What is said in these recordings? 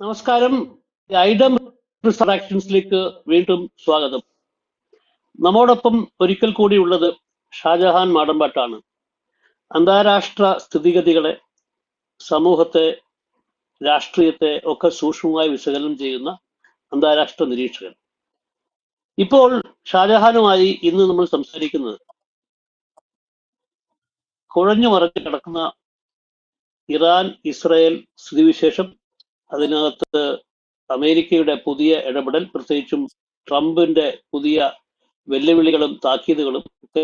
നമസ്കാരം. ഐഡം ആക്ഷൻസിലേക്ക് വീണ്ടും സ്വാഗതം. നമ്മോടൊപ്പം ഒരിക്കൽ കൂടി ഉള്ളത് ഷാജഹാൻ മാടമ്പാട്ടാണ്. അന്താരാഷ്ട്ര സ്ഥിതിഗതികളെ സമൂഹത്തെ രാഷ്ട്രീയത്തെ ഒക്കെ സൂക്ഷ്മമായി വിശകലനം ചെയ്യുന്ന അന്താരാഷ്ട്ര നിരീക്ഷകൻ. ഇപ്പോൾ ഷാജഹാനുമായി ഇന്ന് നമ്മൾ സംസാരിക്കുന്നത് കുഴഞ്ഞു മറഞ്ഞു കിടക്കുന്ന ഇറാൻ ഇസ്രായേൽ സ്ഥിതിവിശേഷം അതിനകത്ത് അമേരിക്കയുടെ പുതിയ ഇടപെടൽ പ്രത്യേകിച്ചും ട്രംപിന്റെ പുതിയ വെല്ലുവിളികളും താക്കീതുകളും ഒക്കെ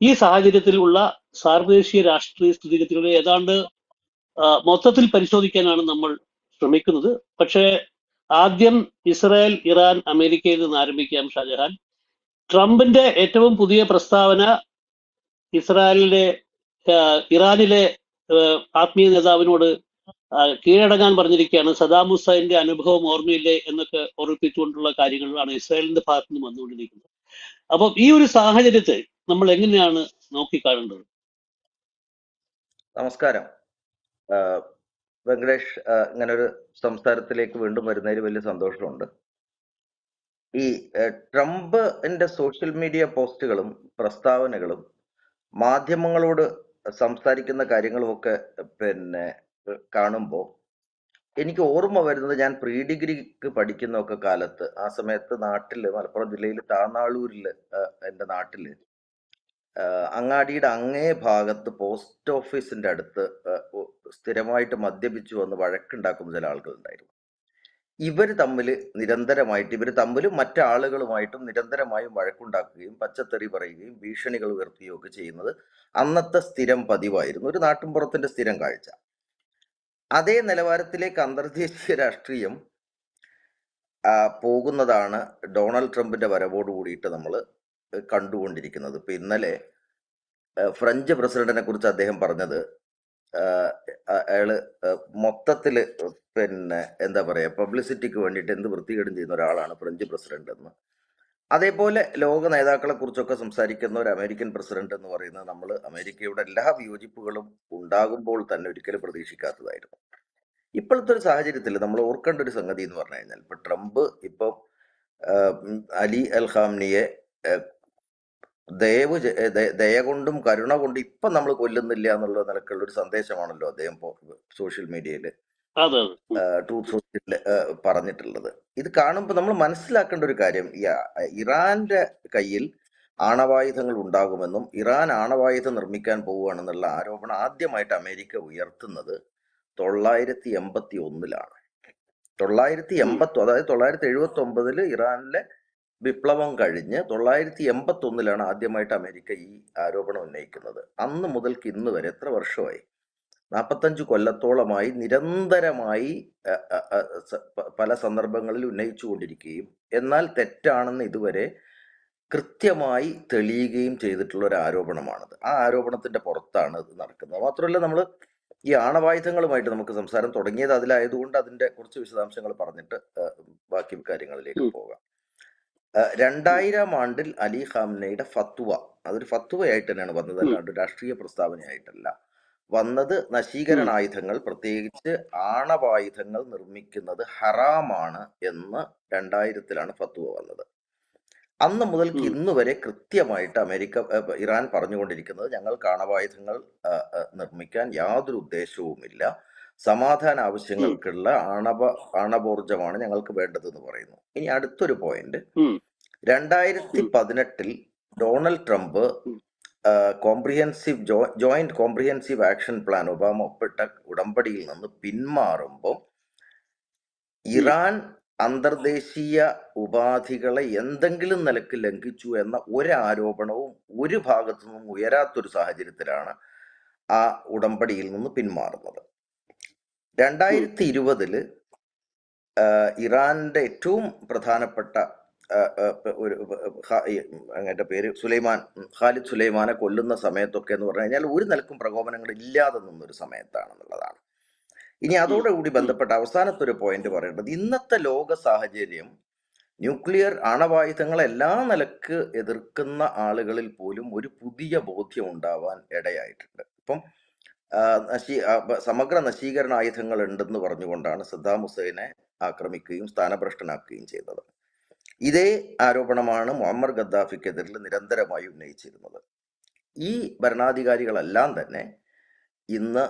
ഈ സാഹചര്യത്തിലുള്ള സാർവദേശീയ രാഷ്ട്രീയ സ്ഥിതിഗതികളെ ഏതാണ്ട് മൊത്തത്തിൽ പരിശോധിക്കാനാണ് നമ്മൾ ശ്രമിക്കുന്നത്. പക്ഷേ ആദ്യം ഇസ്രായേൽ ഇറാൻ അമേരിക്കയിൽ നിന്ന് ആരംഭിക്കാം ഷാജഹാൻ. ട്രംപിന്റെ ഏറ്റവും പുതിയ പ്രസ്താവന ഇസ്രായേലിലെ ഇറാനിലെ ആത്മീയ നേതാവിനോട് കീഴടങ്ങാൻ പറഞ്ഞിരിക്കുകയാണ്. സദാം ഹുസൈന്റെ അനുഭവം ഓർമ്മയില്ലേ എന്നൊക്കെ ഓർമ്മിപ്പിച്ചുകൊണ്ടുള്ള കാര്യങ്ങളാണ് ഇസ്രായേലിന്റെ ഭാഗത്തു നിന്ന് വന്നുകൊണ്ടിരിക്കുന്നത്. അപ്പം ഈ ഒരു സാഹചര്യത്തെ നമ്മൾ എങ്ങനെയാണ് നോക്കിക്കാണേണ്ടത്? നമസ്കാരം. വെങ്കടേഷ് ഇങ്ങനെ ഒരു സംസാരത്തിലേക്ക് വീണ്ടും വരുന്നതിൽ വലിയ സന്തോഷമുണ്ട്. ഈ ട്രംപ് ട്രംപിന്റെ സോഷ്യൽ മീഡിയ പോസ്റ്റുകളും പ്രസ്താവനകളും മാധ്യമങ്ങളോട് സംസാരിക്കുന്ന കാര്യങ്ങളുമൊക്കെ പിന്നെ കാണുമ്പോൾ എനിക്ക് ഓർമ്മ വരുന്നത് ഞാൻ പ്രീ ഡിഗ്രിക്ക് പഠിക്കുന്നൊക്കെ കാലത്ത് ആ സമയത്ത് നാട്ടിൽ മലപ്പുറം ജില്ലയിൽ താന്നാളൂരിൽ എന്റെ നാട്ടിൽ അങ്ങാടിയുടെ അങ്ങേ ഭാഗത്ത് പോസ്റ്റ് ഓഫീസിന്റെ അടുത്ത് സ്ഥിരമായിട്ട് മദ്യപിച്ചു വന്ന് വഴക്കുണ്ടാക്കുന്ന ചില ആളുകൾ ഉണ്ടായിരുന്നു ഇവർ തമ്മിൽ നിരന്തരമായിട്ട് ഇവർ തമ്മിലും മറ്റാളുകളുമായിട്ടും നിരന്തരമായും വഴക്കുണ്ടാക്കുകയും പച്ചത്തെറി പറയുകയും ഭീഷണികൾ ഉയർത്തുകയും ഒക്കെ ചെയ്യുന്നത് അന്നത്തെ സ്ഥിരം പതിവായിരുന്നു. ഒരു നാട്ടിൻപുറത്തിന്റെ സ്ഥിരം കാഴ്ച. അതേ നിലവാരത്തിലേക്ക് അന്തർദേശീയ രാഷ്ട്രീയം പോകുന്നതാണ് ഡൊണാൾഡ് ട്രംപിന്റെ വരവോട് കൂടിയിട്ട് നമ്മൾ കണ്ടുകൊണ്ടിരിക്കുന്നത്. ഇപ്പൊ ഇന്നലെ ഫ്രഞ്ച് പ്രസിഡന്റിനെ കുറിച്ച് അദ്ദേഹം പറഞ്ഞത് അയാൾ മൊത്തത്തിൽ പിന്നെ എന്താ പറയാ പബ്ലിസിറ്റിക്ക് വേണ്ടിയിട്ട് എന്ത് വൃത്തികേടും ചെയ്യുന്ന ഒരാളാണ് ഫ്രഞ്ച് പ്രസിഡന്റ് എന്ന്. അതേപോലെ ലോക നേതാക്കളെ കുറിച്ചൊക്കെ സംസാരിക്കുന്ന ഒരു അമേരിക്കൻ പ്രസിഡന്റ് എന്ന് പറയുന്നത് നമ്മൾ അമേരിക്കയുടെ എല്ലാ വിയോജിപ്പുകളും ഉണ്ടാകുമ്പോൾ തന്നെ ഒരിക്കലും പ്രതീക്ഷിക്കാത്തതായിരുന്നു ഇപ്പോഴത്തെ ഒരു സാഹചര്യത്തിൽ നമ്മൾ ഓർക്കേണ്ട ഒരു സംഗതി എന്ന് പറഞ്ഞു കഴിഞ്ഞാൽ ഇപ്പൊ ട്രംപ് ഇപ്പം അലി അൽ ഖാംനിയെ ദയവ് ദയ കൊണ്ടും കരുണ കൊണ്ടും ഇപ്പം നമ്മൾ കൊല്ലുന്നില്ല എന്നുള്ള നിലക്കുള്ള ഒരു സന്ദേശമാണല്ലോ അദ്ദേഹം സോഷ്യൽ മീഡിയയിൽ. ട്രൂത്ത് സോഷ്യലിൽ പറഞ്ഞിട്ടുള്ളത്. ഇത് കാണുമ്പോൾ നമ്മൾ മനസ്സിലാക്കേണ്ട ഒരു കാര്യം ഇറാന്റെ കയ്യിൽ ആണവായുധങ്ങൾ ഉണ്ടാകുമെന്നും ഇറാൻ ആണവായുധം നിർമ്മിക്കാൻ പോവുകയാണെന്നുള്ള ആരോപണം ആദ്യമായിട്ട് അമേരിക്ക ഉയർത്തുന്നത് തൊള്ളായിരത്തി എൺപത്തി ഒന്നിലാണ് തൊള്ളായിരത്തി എൺപത്തി അതായത് തൊള്ളായിരത്തി എഴുപത്തി ഒമ്പതിൽ ഇറാനിലെ വിപ്ലവം കഴിഞ്ഞ് തൊള്ളായിരത്തി എൺപത്തി ഒന്നിലാണ് ആദ്യമായിട്ട് അമേരിക്ക ഈ ആരോപണം ഉന്നയിക്കുന്നത്. അന്ന് മുതൽക്ക് ഇന്ന് വരെ എത്ര വർഷമായി? നാൽപ്പത്തഞ്ച് കൊല്ലത്തോളമായി നിരന്തരമായി പല സന്ദർഭങ്ങളിൽ ഉന്നയിച്ചു കൊണ്ടിരിക്കുകയും എന്നാൽ തെറ്റാണെന്ന് ഇതുവരെ കൃത്യമായി തെളിയുകയും ചെയ്തിട്ടുള്ള ഒരു ആരോപണമാണത് ആ ആരോപണത്തിന്റെ പുറത്താണ് ഇത് നടക്കുന്നത് മാത്രമല്ല നമ്മൾ ഈ ആണവായുധങ്ങളുമായിട്ട് നമുക്ക് സംസാരം തുടങ്ങിയത് അതിലായതുകൊണ്ട് അതിന്റെ കുറച്ച് വിശദാംശങ്ങൾ പറഞ്ഞിട്ട് ബാക്കി കാര്യങ്ങളിലേക്ക്. പോകാം രണ്ടായിരം ആണ്ടിൽ അലി ഖാംനയുടെ ഫത്വ അതൊരു ഫത്വയായിട്ട് തന്നെയാണ് വന്നത്. അല്ലാണ്ട് രാഷ്ട്രീയ പ്രസ്താവനയായിട്ടല്ല വന്നത്. നശീകരണായുധങ്ങൾ പ്രത്യേകിച്ച് ആണവായുധങ്ങൾ നിർമ്മിക്കുന്നത് ഹറാമാണ് എന്ന് രണ്ടായിരത്തിലാണ് ഫത്വ വന്നത് അന്ന് മുതൽക്ക്. ഇന്ന് വരെ കൃത്യമായിട്ട് അമേരിക്ക ഇറാൻ പറഞ്ഞുകൊണ്ടിരിക്കുന്നത് ഞങ്ങൾക്ക് ആണവായുധങ്ങൾ നിർമ്മിക്കാൻ യാതൊരു ഉദ്ദേശവുമില്ല സമാധാന ആവശ്യങ്ങൾക്കുള്ള ആണവ ആണവോർജമാണ് ഞങ്ങൾക്ക് വേണ്ടതെന്ന് പറയുന്നു ഇനി അടുത്തൊരു പോയിന്റ്. രണ്ടായിരത്തി പതിനെട്ടിൽ ഡൊണാൾഡ് ട്രംപ് ഉം. ജോ joint comprehensive action plan Obama ഒപ്പിട്ട ഉടമ്പടിയിൽ നിന്ന് പിന്മാറുമ്പോൾ ഇറാൻ അന്തർദേശീയ ഉപാധികളെ എന്തെങ്കിലും നിലയ്ക്ക് ലംഘിച്ചു എന്ന ഒരു ആരോപണവും ഒരു ഭാഗത്തു നിന്നും ഉയരാത്തൊരു സാഹചര്യത്തിലാണ് ആ ഉടമ്പടിയിൽ നിന്ന് പിന്മാറുന്നത്. രണ്ടായിരത്തി ഇരുപതിൽ ഇറാന്റെ ഏറ്റവും പ്രധാനപ്പെട്ട ഒരു ഈ പേര് സുലൈമാൻ ഖാലിദ് സുലൈമാനെ കൊല്ലുന്ന സമയത്തൊക്കെ എന്ന് പറഞ്ഞു കഴിഞ്ഞാൽ ഒരു നിലക്കും പ്രകോപനങ്ങൾ ഇല്ലാതെ നിന്നൊരു സമയത്താണെന്നുള്ളതാണ്. ഇനി. അതോടുകൂടി ബന്ധപ്പെട്ട അവസാനത്തെ ഒരു പോയിന്റ് പറയേണ്ടത് ഇന്നത്തെ ലോക സാഹചര്യം ന്യൂക്ലിയർ ആണവായുധങ്ങൾ എല്ലാ നിലയ്ക്ക് എതിർക്കുന്ന ആളുകളിൽ പോലും ഒരു പുതിയ ബോധ്യം ഉണ്ടാവാൻ ഇടയായിട്ടുണ്ട്. ഇപ്പം നശീ സമഗ്ര നശീകരണ ആയുധങ്ങൾ ഉണ്ടെന്ന് പറഞ്ഞുകൊണ്ടാണ് സദ്ദാം ഹുസൈനെ ആക്രമിക്കുകയും സ്ഥാനഭ്രഷ്ടനാക്കുകയും ചെയ്തത്. ഇതേ ആരോപണമാണ് മുഹമ്മർ ഗദ്ദാഫിക്കെതിരിൽ നിരന്തരമായി ഉന്നയിച്ചിരുന്നത്. ഈ ഭരണാധികാരികളെല്ലാം തന്നെ ഇന്ന്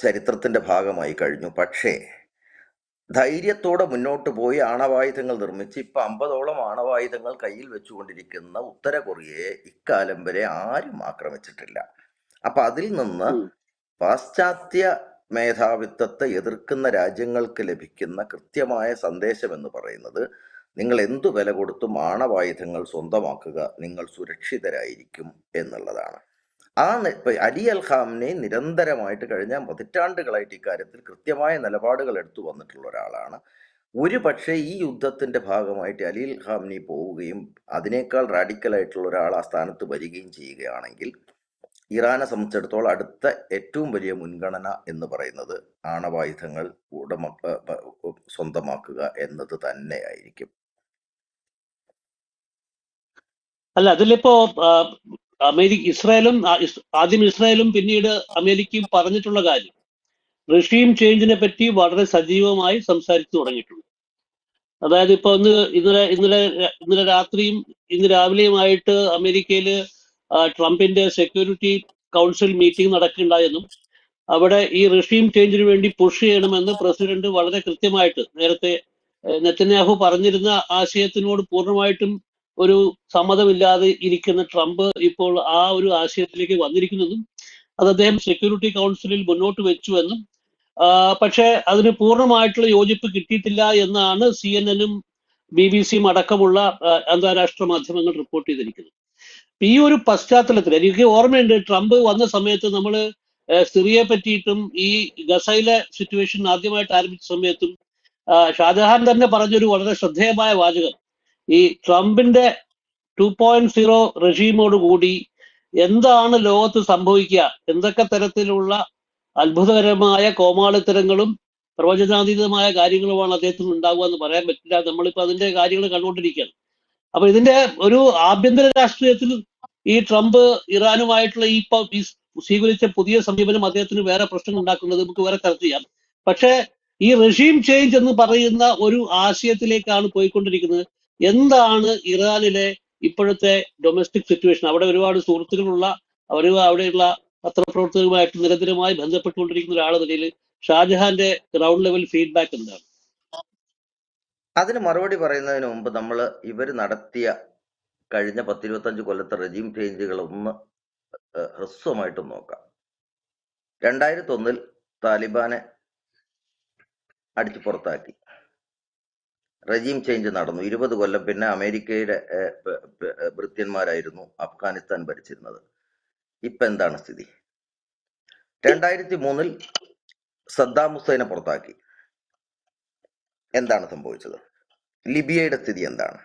ചരിത്രത്തിന്റെ ഭാഗമായി കഴിഞ്ഞു. പക്ഷേ ധൈര്യത്തോടെ മുന്നോട്ട് പോയി ആണവായുധങ്ങൾ നിർമ്മിച്ച് ഇപ്പൊ അമ്പതോളം ആണവായുധങ്ങൾ കയ്യിൽ വെച്ചുകൊണ്ടിരിക്കുന്ന ഉത്തര കൊറിയയെ ഇക്കാലം വരെ ആരും ആക്രമിച്ചിട്ടില്ല. അപ്പൊ അതിൽ നിന്ന് പാശ്ചാത്യ മേധാവിത്വത്തെ എതിർക്കുന്ന രാജ്യങ്ങൾക്ക് ലഭിക്കുന്ന കൃത്യമായ സന്ദേശം എന്ന് പറയുന്നത് നിങ്ങൾ എന്തു വില കൊടുത്തും ആണവായുധങ്ങൾ സ്വന്തമാക്കുക നിങ്ങൾ സുരക്ഷിതരായിരിക്കും എന്നുള്ളതാണ്. ആ അലി അൽ ഖാമിനെ നിരന്തരമായിട്ട് കഴിഞ്ഞ പതിറ്റാണ്ടുകളായിട്ട് ഇക്കാര്യത്തിൽ കൃത്യമായ നിലപാടുകൾ എടുത്തു വന്നിട്ടുള്ള ഒരാളാണ്. ഒരു പക്ഷേ ഈ യുദ്ധത്തിന്റെ ഭാഗമായിട്ട് അലി അൽ ഖാമിനി പോവുകയും അതിനേക്കാൾ റാഡിക്കലായിട്ടുള്ള ഒരാൾ ആ സ്ഥാനത്ത് വരികയും ചെയ്യുകയാണെങ്കിൽ ഇറാനെ സംബന്ധിച്ചിടത്തോളം അടുത്ത ഏറ്റവും വലിയ മുൻഗണന എന്ന് പറയുന്നത് ആണവായുധങ്ങൾ ഉടമ സ്വന്തമാക്കുക എന്നത് തന്നെയായിരിക്കും. അല്ല അതിലിപ്പോ അമേരിക്ക ഇസ്രായേലും ആദ്യം ഇസ്രായേലും പിന്നീട് അമേരിക്കയും പറഞ്ഞിട്ടുള്ള കാര്യം. റഷീം ചേഞ്ചിനെ പറ്റി വളരെ സജീവമായി സംസാരിച്ചു തുടങ്ങിയിട്ടുണ്ട്. അതായത് ഇപ്പൊ ഇന്ന് ഇന്നലെ ഇന്നലെ ഇന്നലെ രാത്രിയും ഇന്ന് രാവിലെയുമായിട്ട് അമേരിക്കയിൽ ട്രംപിന്റെ സെക്യൂരിറ്റി കൗൺസിൽ മീറ്റിംഗ് നടക്കുന്നുണ്ടായെന്നും അവിടെ ഈ റഷീം ചേഞ്ചിന് വേണ്ടി പുഷ് ചെയ്യണമെന്ന് പ്രസിഡന്റ് വളരെ കൃത്യമായിട്ട് നേരത്തെ നെത്തന്യാഹു പറഞ്ഞിരുന്ന ആശയത്തിനോട് പൂർണമായിട്ടും ഒരു സമ്മതമില്ലാതെ ഇരിക്കുന്ന ട്രംപ് ഇപ്പോൾ ആ ഒരു ആശയത്തിലേക്ക് വന്നിരിക്കുന്നതും അത് അദ്ദേഹം സെക്യൂരിറ്റി കൗൺസിലിൽ മുന്നോട്ട് വെച്ചുവെന്നും എന്നും പക്ഷേ അതിന് പൂർണമായിട്ടുള്ള യോജിപ്പ് കിട്ടിയിട്ടില്ല എന്നാണ് സി എൻ എനും ബി ബി സിയും അടക്കമുള്ള അന്താരാഷ്ട്ര മാധ്യമങ്ങൾ റിപ്പോർട്ട് ചെയ്തിരിക്കുന്നത്. ഈ ഒരു പശ്ചാത്തലത്തിൽ എനിക്ക് ഓർമ്മയുണ്ട് ട്രംപ് വന്ന സമയത്ത് നമ്മൾ സിറിയെ പറ്റിയിട്ടും ഈ ഗസയിലെ സിറ്റുവേഷൻ ആദ്യമായിട്ട് ആരംഭിച്ച സമയത്തും ഷാജഹാൻ തന്നെ പറഞ്ഞൊരു വളരെ ശ്രദ്ധേയമായ വാചകം ഈ ട്രംപിന്റെ ടു പോയിന്റ് സീറോ റെഷീമോട് കൂടി എന്താണ് ലോകത്ത് സംഭവിക്കുക? എന്തൊക്കെ തരത്തിലുള്ള അത്ഭുതകരമായ കോമാളിത്തരങ്ങളും പ്രവചനാതീതമായ കാര്യങ്ങളുമാണ് അദ്ദേഹത്തിന് ഉണ്ടാവുക എന്ന് പറയാൻ പറ്റില്ല. നമ്മളിപ്പോ അതിന്റെ കാര്യങ്ങൾ കണ്ടുകൊണ്ടിരിക്കുകയാണ്. അപ്പൊ ഇതിന്റെ ഒരു ആഭ്യന്തര രാഷ്ട്രീയത്തിൽ ഈ ട്രംപ് ഇറാനുമായിട്ടുള്ള ഈ ഈ സ്വീകരിച്ച പുതിയ സമീപനം അദ്ദേഹത്തിന് വേറെ പ്രശ്നം ഉണ്ടാക്കുന്നത് നമുക്ക് വേറെ ചർച്ച ചെയ്യാം. പക്ഷേ ഈ റെഷീം ചേഞ്ച് എന്ന് പറയുന്ന ഒരു ആശയത്തിലേക്കാണ് പോയിക്കൊണ്ടിരിക്കുന്നത്. എന്താണ് ഇറാനിലെ ഇപ്പോഴത്തെ ഡൊമസ്റ്റിക് സിറ്റുവേഷൻ അവിടെ ഒരുപാട് സുഹൃത്തുക്കളുള്ള അവർ അവിടെയുള്ള പത്രപ്രവർത്തകരുമായിട്ട് നിരന്തരമായി ബന്ധപ്പെട്ടുകൊണ്ടിരിക്കുന്ന ഒരാളെ നിലയിൽ ഷാജഹാന്റെ ഗ്രൗണ്ട് ലെവൽ ഫീഡ്ബാക്ക് എന്താണ്? അതിന് മറുപടി പറയുന്നതിന് മുമ്പ് നമ്മൾ ഇവർ നടത്തിയ കഴിഞ്ഞ പത്തിരുപത്തഞ്ച് കൊല്ലത്തെ റെജീം ചേഞ്ചുകൾ ഒന്ന് ഹ്രസ്വമായിട്ട് നോക്കാം. രണ്ടായിരത്തി ഒന്നിൽ താലിബാനെ അടിച്ചു പുറത്താക്കി. റെജീം ചേഞ്ച് നടന്നു. ഇരുപത് കൊല്ലം പിന്നെ അമേരിക്കയുടെ ഭൃത്യന്മാരായിരുന്നു അഫ്ഗാനിസ്ഥാൻ ഭരിച്ചിരുന്നത്. ഇപ്പൊ എന്താണ് സ്ഥിതി? രണ്ടായിരത്തി മൂന്നിൽ സദ്ദാം ഹുസൈനെ പുറത്താക്കി. എന്താണ് സംഭവിച്ചത്? ലിബിയയുടെ സ്ഥിതി എന്താണ്?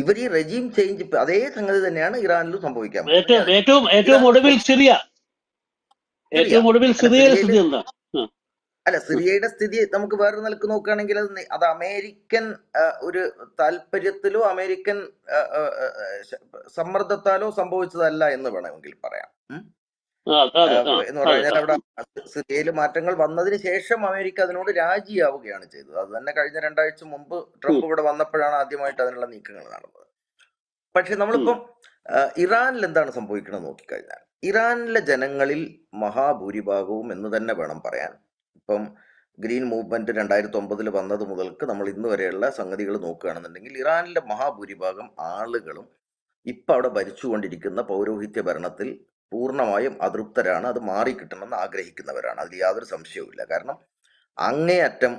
ഇവർ ഈ റെജീം ചേഞ്ച് അതേ സംഗതി തന്നെയാണ് ഇറാനിലും സംഭവിക്കാൻ ഏറ്റവും ഏറ്റവും ഒടുവിൽ സിറിയ. ഏറ്റവും ഒടുവിൽ അല്ല, സിറിയയിലെ സ്ഥിതി എന്താ? അല്ല സിറിയയുടെ സ്ഥിതി നമുക്ക് വേറെ നിലയ്ക്ക് നോക്കുകയാണെങ്കിൽ അത് അത് അമേരിക്കൻ ഒരു താല്പര്യത്തിലോ അമേരിക്കൻ സമ്മർദ്ദത്താലോ സംഭവിച്ചതല്ല എന്ന് വേണമെങ്കിൽ പറയാം. എന്ന് പറഞ്ഞാൽ അവിടെ സിറിയയിൽ മാറ്റങ്ങൾ വന്നതിന് ശേഷം അമേരിക്ക അതിനോട് രാജിയാവുകയാണ് ചെയ്തത്. അത് തന്നെ കഴിഞ്ഞ രണ്ടാഴ്ച മുമ്പ് ട്രംപ് ഇവിടെ വന്നപ്പോഴാണ് ആദ്യമായിട്ട് അതിനുള്ള നീക്കങ്ങൾ നടന്നത്. പക്ഷെ നമ്മളിപ്പം ഇറാനിൽ എന്താണ് സംഭവിക്കുന്നത് നോക്കിക്കഴിഞ്ഞാൽ ഇറാനിലെ ജനങ്ങളിൽ മഹാഭൂരിഭാഗവും എന്ന് തന്നെ വേണം പറയാൻ. ഇപ്പം ഗ്രീൻ മൂവ്മെന്റ് രണ്ടായിരത്തി ഒമ്പതിൽ വന്നത് മുതൽക്ക് നമ്മൾ ഇന്ന് വരെയുള്ള സംഗതികൾ നോക്കുകയാണെന്നുണ്ടെങ്കിൽ ഇറാനിലെ മഹാഭൂരിഭാഗം ആളുകളും ഇപ്പം അവിടെ ഭരിച്ചുകൊണ്ടിരിക്കുന്ന പൗരോഹിത്യ ഭരണത്തിൽ പൂർണമായും അതൃപ്തരാണ്. അത് മാറിക്കിട്ടണമെന്ന് ആഗ്രഹിക്കുന്നവരാണ്. അതിൽ യാതൊരു സംശയവുമില്ല കാരണം അങ്ങേയറ്റം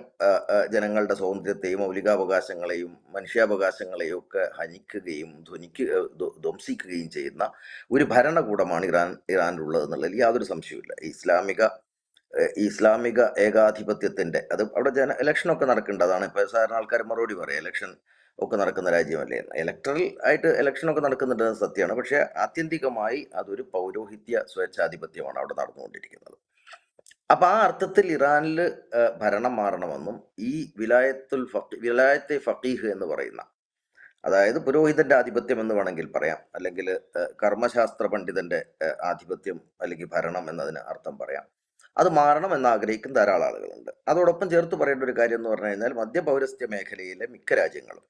ജനങ്ങളുടെ സ്വാതന്ത്ര്യത്തെയും മൗലികാവകാശങ്ങളെയും മനുഷ്യാവകാശങ്ങളെയും ഒക്കെ ഹനിക്കുകയും ധ്വനിക്ക് ആ, ധ്വംസിക്കുകയും ചെയ്യുന്ന ഒരു ഭരണകൂടമാണ് ഇറാൻ ഇറാനിലുള്ളത് എന്നുള്ളതിൽ യാതൊരു സംശയവുമില്ല. ഇസ്ലാമിക ഇസ്ലാമിക ഏകാധിപത്യത്തിന്റെ അത് അവിടെ ജന ഇലക്ഷനൊക്കെ ഒക്കെ അതാണ് ഇപ്പൊ സാധാരണ ആൾക്കാർ മറുപടി പറയാം ഇലക്ഷൻ ഒക്കെ നടക്കുന്ന രാജ്യമല്ലേ? ഇലക്ടറൽ ആയിട്ട് ഇലക്ഷൻ ഒക്കെ നടക്കുന്നുണ്ട് സത്യമാണ്. പക്ഷെ ആത്യന്തികമായി അതൊരു പൗരോഹിത്യ സ്വേച്ഛാധിപത്യമാണ് അവിടെ നടന്നുകൊണ്ടിരിക്കുന്നത്. അപ്പൊ ആ അർത്ഥത്തിൽ ഇറാനിൽ ഭരണം മാറണമെന്നും ഈ വിലായത്തുൽ ഫഖി വിലായത്തെ ഫക്കീഹ് എന്ന് പറയുന്ന അതായത് പുരോഹിതന്റെ ആധിപത്യം എന്ന് വേണമെങ്കിൽ പറയാം. അല്ലെങ്കിൽ കർമ്മശാസ്ത്ര പണ്ഡിതന്റെ ആധിപത്യം അല്ലെങ്കിൽ ഭരണം എന്നതിന് അർത്ഥം പറയാം. അത് മാറണം എന്ന് ആഗ്രഹിക്കുന്ന ധാരാളം ആളുകളുണ്ട്. അതോടൊപ്പം ചേർത്ത് പറയേണ്ട ഒരു കാര്യം എന്ന് പറഞ്ഞു കഴിഞ്ഞാൽ മധ്യപൗരസ്ത്യ മേഖലയിലെ മിക്ക രാജ്യങ്ങളും